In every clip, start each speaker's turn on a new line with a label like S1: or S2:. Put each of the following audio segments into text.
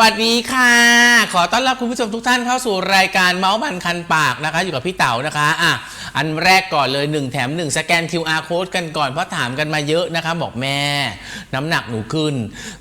S1: วัสดีค่ะ ขอต้อนรับคุณผู้ชมทุกท่านเข้าสู่รายการเมาส์บันคันปากนะคะ อยู่กับพี่เต๋านะคะอะ อันแรกก่อนเลย 1 แถม 1 สแกน QR code กันก่อน เพราะถามกันมาเยอะนะคะบอกแม่ น้ำหนักหนูขึ้น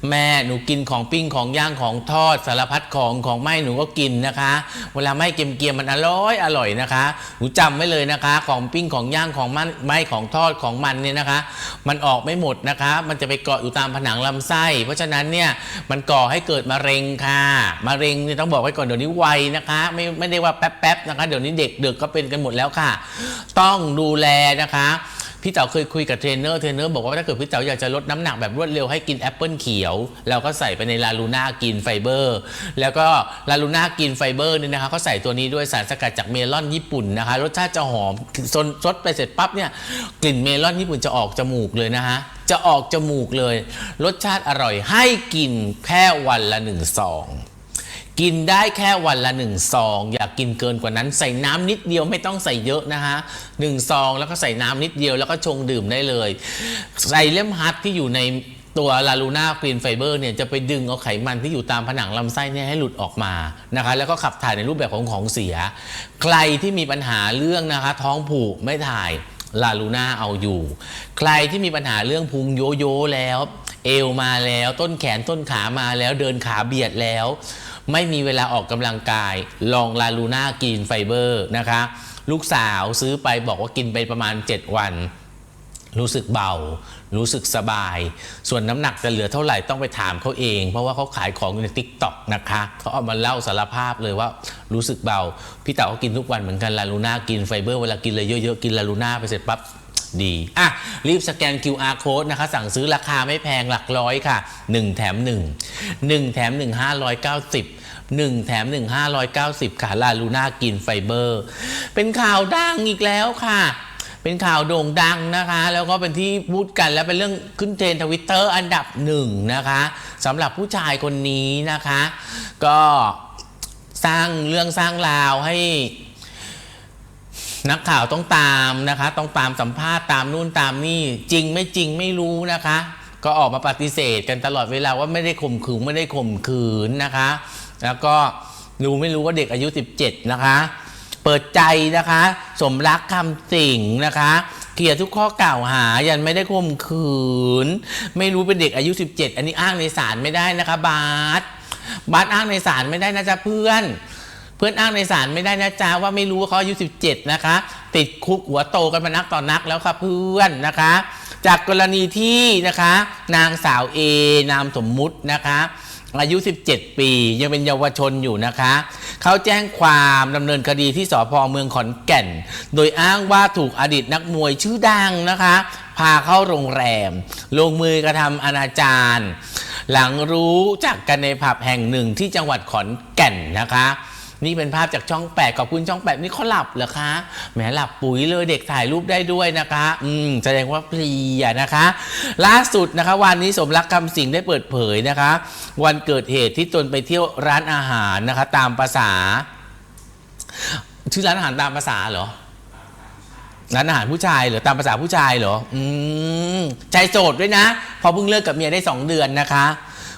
S1: แม่หนูกินของปิ้งของย่างของทอดสารพัดของของไหมหนูก็กินนะคะ เวลาไหมเกรียมๆมันอร่อยอร่อยนะคะ หนูจำไว้เลยนะคะ ของปิ้งของย่างของมันไม่ของทอดของมันเนี่ยนะคะ มันออกไม่หมดนะคะ มันจะไปเกาะอยู่ตามผนังลำไส้ เพราะฉะนั้นเนี่ยมันก่อให้เกิดมะเร็งค่ะมะเร็งเนี่ยต้องบอกไว้ก่อนเดี๋ยวนี้ไวนะคะ ไม่ไม่ได้ว่าแป๊บๆนะคะ เดี๋ยวนี้เด็กเด็กก็เป็นกันหมดแล้วค่ะต้องดูแลนะคะพี่เต๋าเคยคุยกับเทรนเนอร์เทรนเนอร์บอกว่าถ้าเกิดพี่เต๋าอยากจะลดน้ำหนักแบบรวดเร็วให้กินแอปเปิลเขียว แล้วก็ใส่ไปในลาลูน่ากินไฟเบอร์ แล้วก็ลาลูน่ากินไฟเบอร์นี่นะคะเขาใส่ตัวนี้ด้วยสารสกัดจากเมลอนญี่ปุ่นนะคะรสชาติจะหอมซนซดไปเสร็จปั๊บเนี่ยกลิ่นเมลอนญี่ปุ่นจะออกจมูกเลยนะคะจะออกจมูกเลย รสชาติอร่อยให้กินแค่วันละหนึ่งซอง กินได้แค่วันละหนึ่งซองอย่ากกินเกินกว่านั้น ใส่น้ำนิดเดียวไม่ต้องใส่เยอะนะคะหนึ่งซองแล้วก็ใส่น้ำนิดเดียวแล้วก็ชงดื่มได้เลย ใส่เล่มฮัทที่อยู่ในตัวลาลูน่ากรีนไฟเบอร์เนี่ยจะไปดึงเอาไขมันที่อยู่ตามผนังลำไส้เนี่ยให้หลุดออกมานะคะ แล้วก็ขับถ่ายในรูปแบบของของเสีย ใครที่มีปัญหาเรื่องนะคะ ท้องผูกไม่ถ่ายลาลูน่าเอาอยู่ ใครที่มีปัญหาเรื่องพุงโยโย่แล้ว เอวมาแล้วต้นแขนต้นขามาแล้วเดินขาเบียดแล้ว ไม่มีเวลาออกกำลังกาย ลองลาลูน่ากินไฟเบอร์นะคะ ลูกสาวซื้อไปบอกว่ากินไปประมาณ 7 วัน รู้สึกเบา รู้สึกสบาย ส่วนน้ำหนักจะเหลือเท่าไหร่ต้องไปถามเขาเอง เพราะว่าเขาขายของใน t ิ k t o k นะคะเขาเอามาเล่าสารภาพเลยว่ารู้สึกเบา พี่เต๋าก็กินทุกวันเหมือนกันลาลูน่ากินไฟเบอร์เวลากินเลยเยอะๆกินลาลูน่าไปเสร็จปั๊บ ดีอะรีบสแกน QR code นะคะ สั่งซื้อราคาไม่แพงหลักร้อยค่ะ 1 แถม 1 1 แถม 1 590 1 แถม 1 590 ค่ะ ลาลูน่ากินไฟเบอร์ เป็นข่าวดังอีกแล้วค่ะ เป็นข่าวโด่งดังนะคะ แล้วก็เป็นที่พูดกันแล้วเป็นเรื่องขึ้นเทรนทวิตเตอร์อันดับหนึ่งนะคะสำหรับผู้ชายคนนี้นะคะ ก็สร้างเรื่องสร้างราวให้ นักข่าวต้องตามนะคะ ต้องตามสัมภาษณ์ตามนู่นตามนี่ จริงไม่จริงไม่รู้นะคะ ก็ออกมาปฏิเสธกันตลอดเวลาว่าไม่ได้ข่มขืนไม่ได้ข่มขืนนะคะ แล้วก็รู้ไม่รู้ว่าเด็กอายุ 17 นะคะ เปิดใจนะคะ สมรักคำสิ่งนะคะเคลียร์ทุกข้อกล่าวหายันไม่ได้ข่มขืน ไม่รู้เป็นเด็กอายุ 17 อันนี้อ้างในศาลไม่ได้นะคะบาสบาสอ้างในศาลไม่ได้นะจ๊ะเพื่อน เพื่อนอ้างในศาลไม่ได้นะจ๊ะว่าไม่รู้ว่าเขาอายุ 17 นะคะ ติดคุกหัวโตกันมานักต่อนนักแล้วค่ะเพื่อนนะคะ จากกรณีที่นะคะ นางสาวเอนามสมมุตินะคะอายุ 17 ปี ยังเป็นเยาวชนอยู่นะคะ เขาแจ้งความดำเนินคดีที่สพเมืองขอนแก่น โดยอ้างว่าถูกอดีตนักมวยชื่อดังนะคะ พาเข้าโรงแรม ลงมือกระทำอนาจารหลังรู้จักกันในผับแห่งหนึ่งที่จังหวัดขอนแก่นนะคะ นี่เป็นภาพจากช่องแปดขอบคุณช่องแปดนี่เขาหลับเหรอคะแหมหลับปุ๋ยเลยเด็กถ่ายรูปได้ด้วยนะคะ อืมแสดงว่าเพลียนะคะ ล่าสุดนะคะ วันนี้สมรักคำสิงได้เปิดเผยนะคะ วันเกิดเหตุที่ตนไปเที่ยวร้านอาหารนะคะ ตามภาษา ชื่อร้านอาหารตามภาษาเหรอร้านอาหารผู้ชายเหรอตามภาษาผู้ชายเหรออืมใจโสดด้วยนะ พอเพิ่งเลิกกับเมียได้สองเดือนนะคะ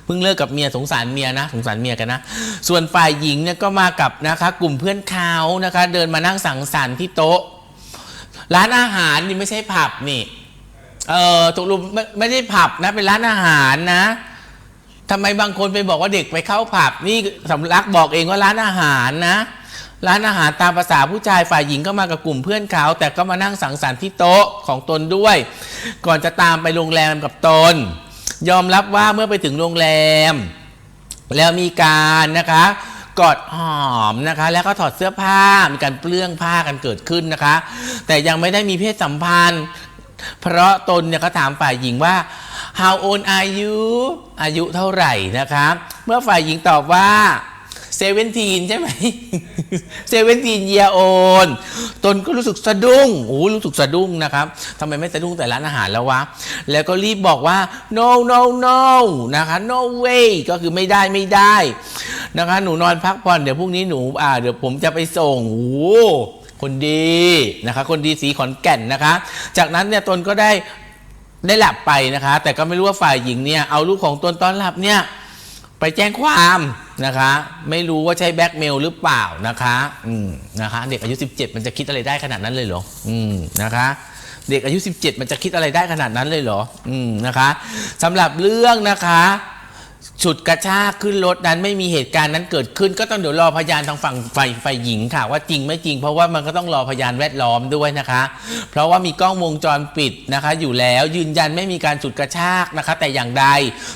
S1: เพิ่งเลิกกับเมียสงสารเมียนะ สงสารเมียกันนะ ส่วนฝ่ายหญิงเนี่ยก็มากับนะคะ กลุ่มเพื่อนเขานะคะ เดินมานั่งสังสรรค์ที่โต๊ะ ร้านอาหารนี่ไม่ใช่ผับนี่ เออตกลงไม่ไม่ได้ผับนะ เป็นร้านอาหารนะทำไมบางคนไปบอกว่าเด็กไปเข้าผับนี่สำลักบอกเองว่าร้านอาหารนะ ร้านอาหารตามภาษาผู้ชายฝ่ายหญิงก็มากับกลุ่มเพื่อนเขา แต่ก็มานั่งสังสรรค์ที่โต๊ะของตนด้วย ก่อนจะตามไปโรงแรมกับตน ยอมรับว่าเมื่อไปถึงโรงแรม แล้วมีการนะคะกอดหอมนะคะ แล้วก็ถอดเสื้อผ้ามีการเปลื้องผ้ากันเกิดขึ้นนะคะ แต่ยังไม่ได้มีเพศสัมพันธ์ เพราะตนเนี่ยก็ถามฝ่ายหญิงว่า how old are you อายุเท่าไหร่นะคะ เมื่อฝ่ายหญิงตอบว่า 17ใช่ไหม17 year old ตนก็รู้สึกสะดุ้งโอ้รู้สึกสะดุ้งนะครับทำไมไม่สะดุ้งแต่ร้านอาหารแล้ววะ แล้วก็รีบบอกว่า no no no นะคะ no way ก็คือไม่ได้ไม่ได้นะคะ หนูนอนพักผ่อนเดี๋ยวพรุ่งนี้หนูอ่าเดี๋ยวผมจะไปส่งโอ้คนดีนะคะ คนดีสีขอนแก่นนะคะ จากนั้นเนี่ยตนก็ได้ได้หลับไปนะคะ แต่ก็ไม่รู้ว่าฝ่ายหญิงเนี่ยเอาลูกของตนตอนหลับเนี่ย ไปแจ้งความนะคะ ไม่รู้ว่าใช่แบ็กเมลหรือเปล่านะคะอืมนะคะ เด็กอายุ 17 มันจะคิดอะไรได้ขนาดนั้นเลยเหรออืมนะคะ เด็กอายุ 17 มันจะคิดอะไรได้ขนาดนั้นเลยเหรออืมนะคะสำหรับเรื่องนะคะ ฉุดกระชากขึ้นรถนั้นไม่มีเหตุการณ์นั้นเกิดขึ้น ก็ต้องเดี๋ยวรอพยานทางฝั่งฝ่ายฝ่ายหญิงค่ะ ว่าจริงไม่จริง เพราะว่ามันก็ต้องรอพยานแวดล้อมด้วยนะคะ เพราะว่ามีกล้องวงจรปิดนะคะ อยู่แล้วยืนยันไม่มีการฉุดกระชากนะคะ แต่อย่างใด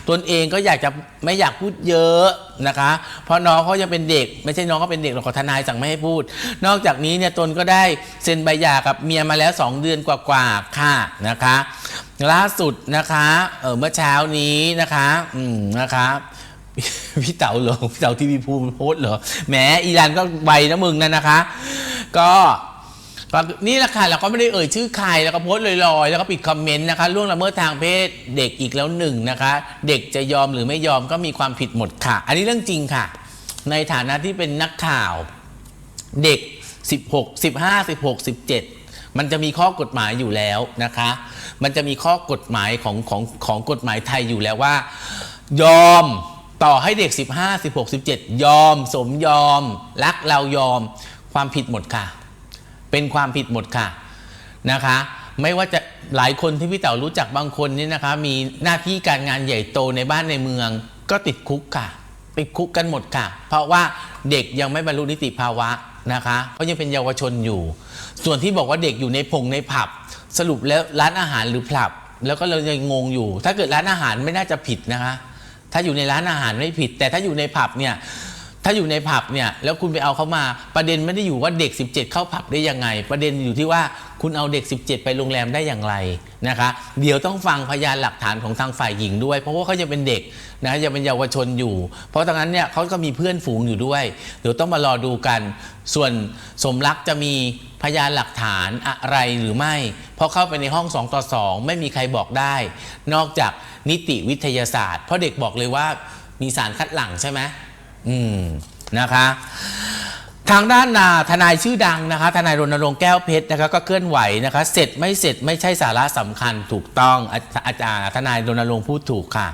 S1: ตนเองก็อยากจะไม่อยากพูดเยอะนะคะ เพราะน้องเขายังเป็นเด็ก ไม่ใช่น้องเขาเป็นเด็กหรอกขอทนายสั่งไม่ให้พูด นอกจากนี้เนี่ยตนก็ได้เซ็นใบหย่ากับเมียมาแล้ว 2 เดือนกว่าๆค่ะนะคะ ล่าสุดนะคะเออเมื่อเช้านี้นะคะ อืมนะคะพี่เต๋าเหรอพี่เต๋าทีวีภูมิโพสเหรอแหมอีรันก็ใบนะมึงนั่นนะคะ ก็นี่แหละค่ะเราก็ไม่ได้เอ่ยชื่อใครแล้วก็โพสลอยๆ แล้วก็ปิดคอมเมนต์นะคะล่วงละเมิดทางเพศเด็กอีกแล้วหนึ่งนะคะ เด็กจะยอมหรือไม่ยอมก็มีความผิดหมดค่ะ อันนี้เรื่องจริงค่ะ ในฐานะที่เป็นนักข่าว เด็ก 16 15 16 17 มันจะมีข้อกฎหมายอยู่แล้วนะคะ มันจะมีข้อกฎหมายของของของกฎหมายไทยอยู่แล้วว่า ยอมต่อให้เด็ก 15 16 17 ยอม สมยอม รักเรายอม ความผิดหมดค่ะ เป็นความผิดหมดค่ะนะคะ ไม่ว่าจะหลายคนที่พี่เต๋ารู้จักบางคนนี่นะคะ มีหน้าที่การงานใหญ่โตในบ้านในเมือง ก็ติดคุกค่ะติดคุกกันหมดค่ะ เพราะว่าเด็กยังไม่บรรลุนิติภาวะ นะคะเขายังเป็นเยาวชนอยู่ ส่วนที่บอกว่าเด็กอยู่ในพงในผับ สรุปแล้วร้านอาหารหรือผับ แล้วก็เรายังงงอยู่ ถ้าเกิดร้านอาหารไม่น่าจะผิดนะคะ ถ้าอยู่ในร้านอาหารไม่ผิด แต่ถ้าอยู่ในผับเนี่ย ถ้าอยู่ในผับเนี่ยแล้วคุณไปเอาเขามาประเด็นไม่ได้อยู่ว่าเด็ก 17 เข้าผับได้ยังไง ประเด็นอยู่ที่ว่าคุณเอาเด็ก 17 ไปโรงแรมได้อย่างไรนะคะ เดี๋ยวต้องฟังพยานหลักฐานของทางฝ่ายหญิงด้วย เพราะว่าเขาจะเป็นเด็กนะยังเป็นเยาวชนอยู่ เพราะตรงนั้นเนี่ยเขาก็มีเพื่อนฝูงอยู่ด้วย เดี๋ยวต้องมารอดูกัน ส่วนสมรักจะมีพยานหลักฐานอะไรหรือไม่ เพราะเข้าไปในห้อง 2 ต่อ 2 ไม่มีใครบอกได้ นอกจากนิติวิทยาศาสตร์ เพราะเด็กบอกเลยว่ามีสารคัดหลั่งใช่ไหม อืมนะคะทางด้านนาทนายชื่อดังนะคะ ทนายรณรงค์แก้วเพชรนะคะก็เคลื่อนไหวนะคะ เสร็จไม่เสร็จไม่ใช่สาระสำคัญถูกต้องอาอาจารย์ทนายรณรงค์พูดถูกค่ะ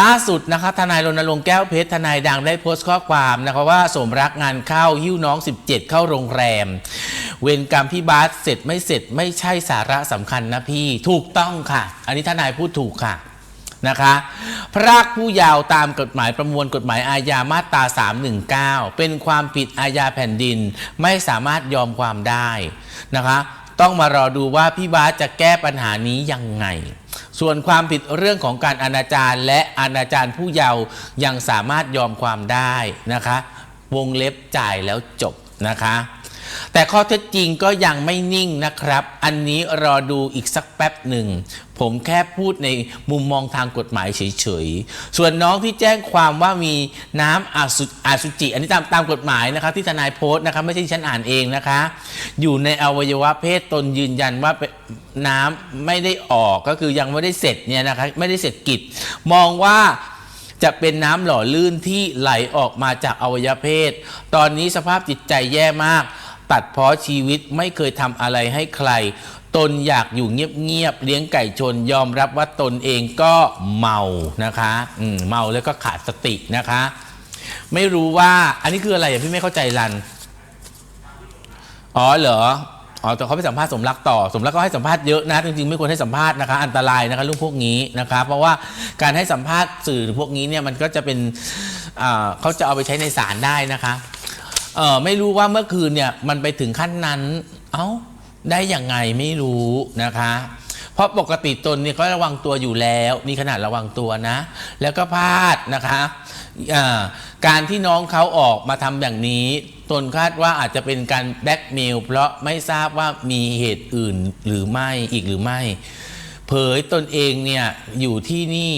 S1: ล่าสุดนะคะทนายรณรงค์แก้วเพชรทนายดังได้โพสต์ข้อความนะคะว่าสมรักงานเข้าหิ้วน้อง 17 เข้าโรงแรม เวรกรรมพี่บาสเสร็จไม่เสร็จไม่ใช่สาระสำคัญนะพี่ถูกต้องค่ะ อันนี้ทนายพูดถูกค่ะ นะคะพรากผู้เยาวตามกฎหมายประมวลกฎหมายอาญามาตรา 319 เป็นความผิดอาญาแผ่นดินไม่สามารถยอมความได้นะคะ ต้องมารอดูว่าพี่บาสจะแก้ปัญหานี้ยังไง ส่วนความผิดเรื่องของการอนาจารและอนาจารผู้เยาว์ยังสามารถยอมความได้นะคะ วงเล็บจ่ายแล้วจบนะคะ แต่ข้อเท็จจริงก็ยังไม่นิ่งนะครับ อันนี้รอดูอีกสักแป๊บหนึ่ง ผมแค่พูดในมุมมองทางกฎหมายเฉยๆ ส่วนน้องที่แจ้งความว่ามีน้ำอสุอสุจิ อันนี้ตามตามกฎหมายนะคะที่ทนายโพสต์นะคะไม่ใช่ฉันอ่านเองนะคะ อยู่ในอวัยวะเพศตนยืนยันว่านน้ำไม่ได้ออกก็คือยังไม่ได้เสร็จเนี่ยนะคะไม่ได้เสร็จกิจ มองว่าจะเป็นน้ำหล่อลื่นที่ไหลออกมาจากอวัยวะเพศ ตอนนี้สภาพจิตใจแย่มาก ตัดเพ้อชีวิตไม่เคยทำอะไรให้ใคร ตนอยากอยู่เงียบๆเลี้ยงไก่ชนยอมรับว่าตนเองก็เมานะคะอืมเมาแล้วก็ขาดสตินะคะ ไม่รู้ว่าอันนี้คืออะไรอะพี่ไม่เข้าใจรันอ๋อเหรออ๋อแต่เขาไปสัมภาษณ์สมรักต่อ สมรักก็ให้สัมภาษณ์เยอะนะ จริงๆ ไม่ควรให้สัมภาษณ์นะคะ อันตรายนะคะเรื่องพวกนี้นะคะเพราะว่าการให้สัมภาษณ์สื่อพวกนี้เนี่ยมันก็จะเป็นเขาจะเอาไปใช้ในศาลได้นะคะ เออไม่รู้ว่าเมื่อคืนเนี่ยมันไปถึงขั้นนั้น เอ้าได้ยังไงไม่รู้นะคะ เพราะปกติตนเนี่ยก็ระวังตัวอยู่แล้วนี่ขนาดระวังตัวนะ แล้วก็พลาดนะคะการที่น้องเขาออกมาทำอย่างนี้ ตนคาดว่าอาจจะเป็นการแบล็กเมลเพราะไม่ทราบว่ามีเหตุอื่นหรือไม่อีกหรือไม่ เผยตนเองเนี่ยอยู่ที่นี่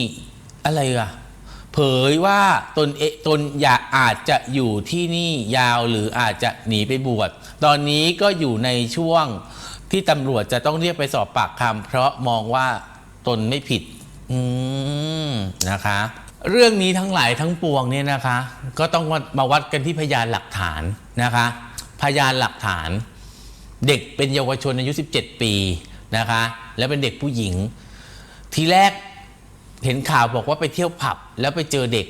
S1: อะไรอะ เผยว่าตนเอตนอยากอาจจะอยู่ที่นี่ยาวหรืออาจจะหนีไปบวชตอนนี้ก็อยู่ในช่วงที่ตำรวจจะต้องเรียกไปสอบปากคำเพราะมองว่าตนไม่ผิดอืมนะคะ เรื่องนี้ทั้งหลายทั้งปวงเนี่ยนะคะ ก็ต้องมาวัดกันที่พยานหลักฐานนะคะ พยานหลักฐานเด็กเป็นเยาวชนอายุ 17 ปีนะคะ แล้วเป็นเด็กผู้หญิง ทีแรก เห็นข่าวบอกว่าไปเที่ยวผับแล้วไปเจอเด็ก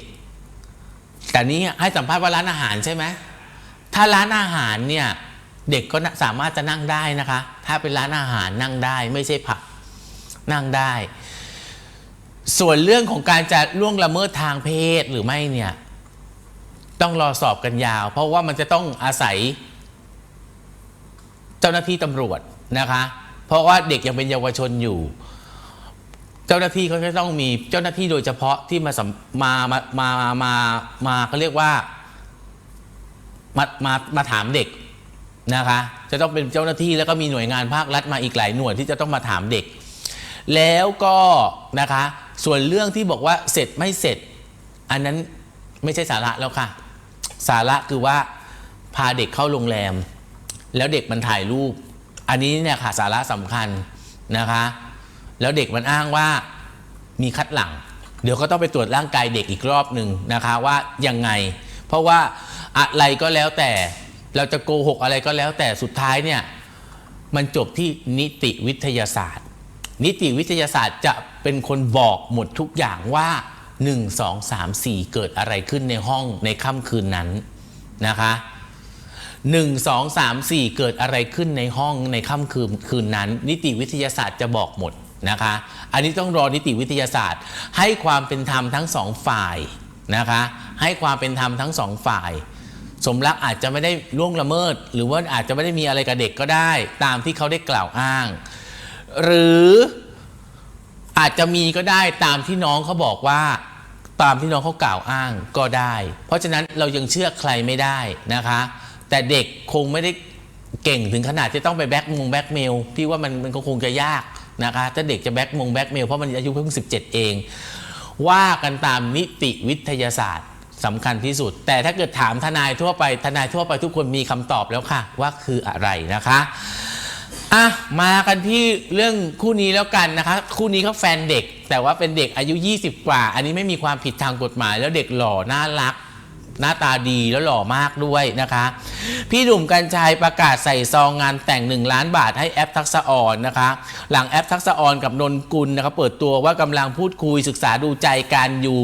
S1: แต่นี้ให้สัมภาษณ์ว่าร้านอาหารใช่ไหมถ้าร้านอาหารเนี่ยเด็กก็สามารถจะนั่งได้นะคะ ถ้าเป็นร้านอาหารนั่งได้ไม่ใช่ผับนั่งได้ ส่วนเรื่องของการจะล่วงละเมิดทางเพศหรือไม่เนี่ยต้องรอสอบกันยาว เพราะว่ามันจะต้องอาศัย เจ้าหน้าที่ตำรวจนะคะ เพราะว่าเด็กยังเป็นเยาวชนอยู่ เจ้าหน้าที่เขาจะต้องมีเจ้าหน้าที่โดยเฉพาะที่มาสัมมามามามามาเขาเรียกว่ามามามาถามเด็กนะคะ จะต้องเป็นเจ้าหน้าที่แล้วก็มีหน่วยงานภาครัฐมาอีกหลายหน่วยที่จะต้องมาถามเด็ก แล้วก็นะคะ ส่วนเรื่องที่บอกว่าเสร็จไม่เสร็จ อันนั้นไม่ใช่สาระแล้วค่ะ สาระคือว่าพาเด็กเข้าโรงแรม แล้วเด็กมันถ่ายรูป อันนี้เนี่ยค่ะสาระสำคัญนะคะ แล้วเด็กมันอ้างว่ามีคัดหลัง เดี๋ยวก็ต้องไปตรวจร่างกายเด็กอีกรอบหนึ่งนะคะว่ายังไง เพราะว่าอะไรก็แล้วแต่เราจะโกหกอะไรก็แล้วแต่สุดท้ายเนี่ยมันจบที่นิติวิทยาศาสตร์ นิติวิทยาศาสตร์จะเป็นคนบอกหมดทุกอย่างว่า 1 2 3 4 เกิดอะไรขึ้นในห้องในค่ำคืนนั้นนะคะ1 2 3 4 เกิดอะไรขึ้นในห้องในค่ำคืนคืนนั้น นิติวิทยาศาสตร์จะบอกหมด นะคะ อันนี้ต้องรอนิติวิทยาศาสตร์ ให้ความเป็นธรรมทั้งสองฝ่ายนะคะ ให้ความเป็นธรรมทั้งสองฝ่าย สมรักอาจจะไม่ได้ล่วงละเมิด หรือว่าอาจจะไม่ได้มีอะไรกับเด็กก็ได้ ตามที่เขาได้กล่าวอ้าง หรืออาจจะมีก็ได้ตามที่น้องเขาบอกว่าตามที่น้องเขากล่าวอ้างก็ได้ เพราะฉะนั้นเรายังเชื่อใครไม่ได้นะคะ แต่เด็กคงไม่ได้เก่งถึงขนาดที่ต้องไปแบ็กมงแบ็กเมลพี่ว่ามันมันก็คงจะยาก นะคะถ้าเด็กจะแบ็กมงแบ็กเมลเพราะมันอายุเพิ่ง 17 เอง ว่ากันตามนิติวิทยาศาสตร์สำคัญที่สุด แต่ถ้าเกิดถามทนายทั่วไปทนายทั่วไปทุกคนมีคำตอบแล้วค่ะ ว่าคืออะไรนะคะอะมากันที่เรื่องคู่นี้แล้วกันนะคะ คู่นี้เขาแฟนเด็ก แต่ว่าเป็นเด็กอายุ 20 กว่า อันนี้ไม่มีความผิดทางกฎหมาย แล้วเด็กหล่อน่ารัก หน้าตาดีแล้วหล่อมากด้วยนะคะ พี่หนุ่มกัญชัยประกาศใส่ซองงานแต่ง 1 ล้านบาทให้แอปทักษะออนนะคะ หลังแอปทักษะออนกับนนกุลนะคะเปิดตัวว่ากำลังพูดคุยศึกษาดูใจกันอยู่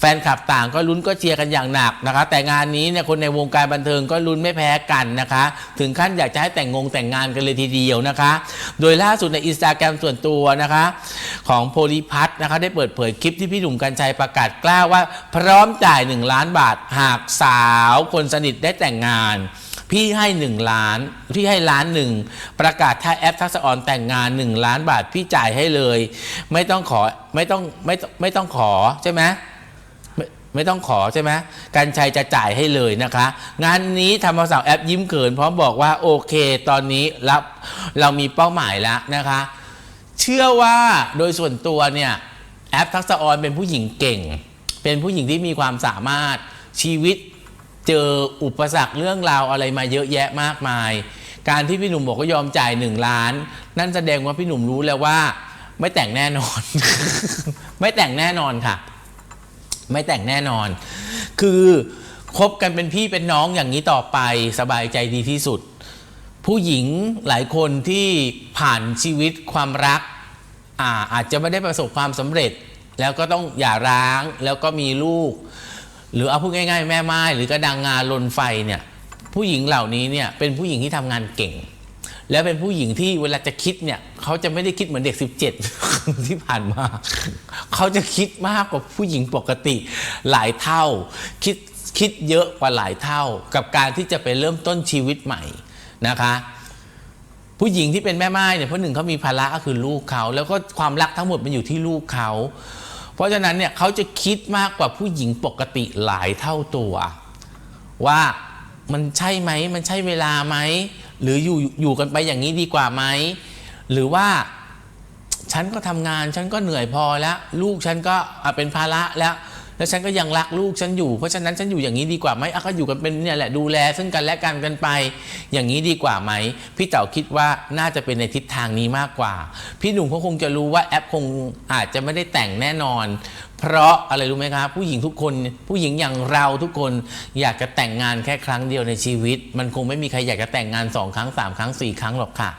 S1: แฟนคลับต่างก็ลุ้นก็เชียร์กันอย่างหนักนะคะ แต่งานนี้เนี่ยคนในวงการบันเทิงก็ลุ้นไม่แพ้กันนะคะ ถึงขั้นอยากจะให้แต่งงงแต่งงานกันเลยทีเดียวนะคะ โดยล่าสุดในอินสตาแกรมส่วนตัวนะคะ ของโพลิพัทนะคะได้เปิดเผยคลิปที่พี่หนุ่มกัญชัยประกาศกล้าวว่าพร้อมจ่าย 1 ล้านบาทหากสาวคนสนิทได้แต่งงาน พี่ให้1ล้านพี่ให้ล้านหนึ่งประกาศถ้าแอปทักษะออนแต่งงาน1ล้านบาทพี่จ่ายให้เลย ไม่ต้องขอไม่ต้องไม่ต้องไม่ต้องขอใช่ไหมไม่ไม่ต้องขอใช่ไหมกันชัยจะจ่ายให้เลยนะคะ งานนี้ทำเอาสาวแอปยิ้มเขินพร้อมบอกว่าโอเค ตอนนี้รับเรามีเป้าหมายแล้วนะคะ เชื่อว่าโดยส่วนตัวเนี่ยแอปทักษะออนเป็นผู้หญิงเก่ง เป็นผู้หญิงที่มีความสามารถ ชีวิตเจออุปสรรคเรื่องราวอะไรมาเยอะแยะมากมาย การที่พี่หนุ่มบอกก็ยอมจ่ายหนึ่งล้าน นั่นแสดงว่าพี่หนุ่มรู้แล้วว่า ไม่แต่งแน่นอน ไม่แต่งแน่นอนค่ะ ไม่แต่งแน่นอน คือคบกันเป็นพี่เป็นน้องอย่างนี้ต่อไปสบายใจดีที่สุด ผู้หญิงหลายคนที่ผ่านชีวิตความรักอ่าอาจจะไม่ได้ประสบความสำเร็จ แล้วก็ต้องหย่าร้างแล้วก็มีลูก หรือเอาพูดง่าย ๆ แม่ไม้หรือกระดังงานลนไฟเนี่ยผู้หญิงเหล่านี้เนี่ยเป็นผู้หญิงที่ทำงานเก่ง แล้วเป็นผู้หญิงที่เวลาจะคิดเนี่ยเขาจะไม่ได้คิดเหมือนเด็ก 17 ที่ผ่านมา เขาจะคิดมากกว่าผู้หญิงปกติหลายเท่า คิดคิดเยอะกว่าหลายเท่า กับการที่จะไปเริ่มต้นชีวิตใหม่นะคะผู้หญิงที่เป็นแม่ไม้เนี่ยเพราะหนึ่งเขามีภาระก็คือลูกเขา แล้วก็ความรักทั้งหมดมันอยู่ที่ลูกเขา ราะฉะนั้นเนี่ยเขาจะคิดมากกว่าผู้หญิงปกติหลายเท่าตัว ว่ามันใช่ไหมมันใช่เวลาไหม หรืออยู่อยู่กันไปอย่างนี้ดีกว่าไหม หรือว่าฉันก็ทำงานฉันก็เหนื่อยพอแล้ว ลูกฉันก็เป็นภาระแล้ว แล้วฉันก็ยังรักลูกฉันอยู่เพราะฉะนั้นฉันอยู่อย่างนี้ดีกว่าไหมอะก็อยู่กันเป็นเนี่ยแหละดูแล ซึ่งกันและกันกันไป อย่างนี้ดีกว่าไหมพี่เต๋าคิดว่าน่าจะเป็นในทิศทางนี้มากกว่า พี่หนุ่มเขาคงจะรู้ว่าแอปคงอาจจะไม่ได้แต่งแน่นอน เพราะอะไรรู้ไหมครับ ผู้หญิงทุกคน ผู้หญิงอย่างเราทุกคนอยากจะแต่งงานแค่ครั้งเดียวในชีวิต มันคงไม่มีใครอยากจะแต่งงานสองครั้งสามครั้งสี่ครั้งหรอกค่ะ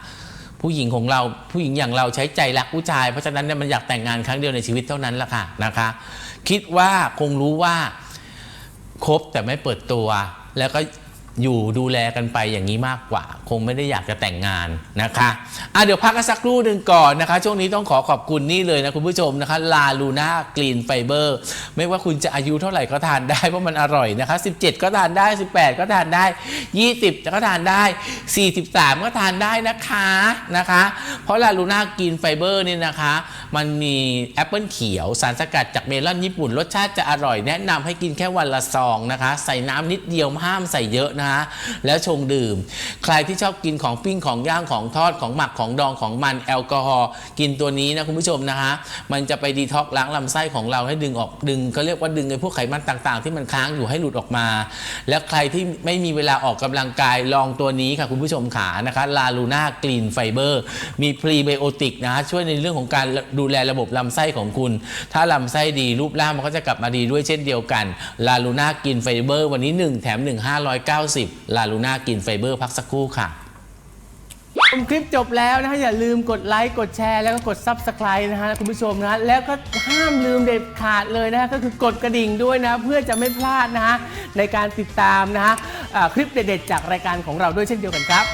S1: ผู้หญิงของเราผู้หญิงอย่างเราใช้ใจรักผู้ชาย เพราะฉะนั้นเนี่ยมันอยากแต่งงานครั้งเดียวในชีวิตเท่านั้นแหละค่ะนะคะ คิดว่าคงรู้ว่าคบแต่ไม่เปิดตัว แล้วก็ อยู่ดูแลกันไปอย่างนี้มากกว่า คงไม่ได้อยากจะแต่งงานนะคะอะเดี๋ยวพักกันสักครู่หนึ่งก่อนนะคะ ช่วงนี้ต้องขอขอบคุณนี่เลยนะคุณผู้ชมนะคะลาลูน่ากรีนไฟเบอร์ไม่ว่าคุณจะอายุเท่าไหร่ก็ทานได้เพราะมันอร่อยนะคะ 17 ก็ทานได้ 18 ก็ทานได้ 20 ก็ทานได้ 43 ก็ทานได้นะคะนะคะ เพราะลาลูน่ากรีนไฟเบอร์นี่นะคะ มันมีแอปเปิลเขียวสารสกัดจากเมลอนญี่ปุ่นรสชาติจะอร่อยแนะนำให้กินแค่วันละซองนะคะ ใส่น้ำนิดเดียวห้ามใส่เยอะนะคะแล้วชงดื่ม ใครที่ชอบกินของปิ้งของย่างของทอดของหมักของดองของมันแอลกอฮอล์กินตัวนี้นะคุณผู้ชมนะคะมันจะไปดีท็อกล้างลำไส้ของเราให้ดึงออกดึงเขาเรียกว่าดึงไอ้พวกไขมันต่างๆ ที่มันค้างอยู่ให้หลุดออกมา แล้วใครที่ไม่มีเวลาออกกำลังกายลองตัวนี้ค่ะคุณผู้ชมขานะคะลาลูน่ากรีนไฟเบอร์มีพรีไบโอติกนะคะช่วยในเรื่องของการดูแลระบบลำไส้ของคุณ ถ้าลำไส้ดีรูปร่างมันก็จะกลับมาดีด้วยเช่นเดียวกันลาลูน่ากินไฟเบอร์ วันนี้ 1 แถม 1 590ลาลูน่ากินไฟเบอร์พักสักครู่ค่ะ
S2: ชมคลิปจบแล้วนะฮะอย่าลืมกดไลค์กดแชร์แล้วก็กด Subscribe นะฮะคุณผู้ชมนะฮะแล้วก็ห้ามลืมเด็ดขาดเลยนะฮะก็คือกดกระดิ่งด้วยนะ เพื่อจะไม่พลาดนะฮะในการติดตามนะฮะอ่าคลิปเด็ดๆจากรายการของเราด้วยเช่นเดียวกันครับ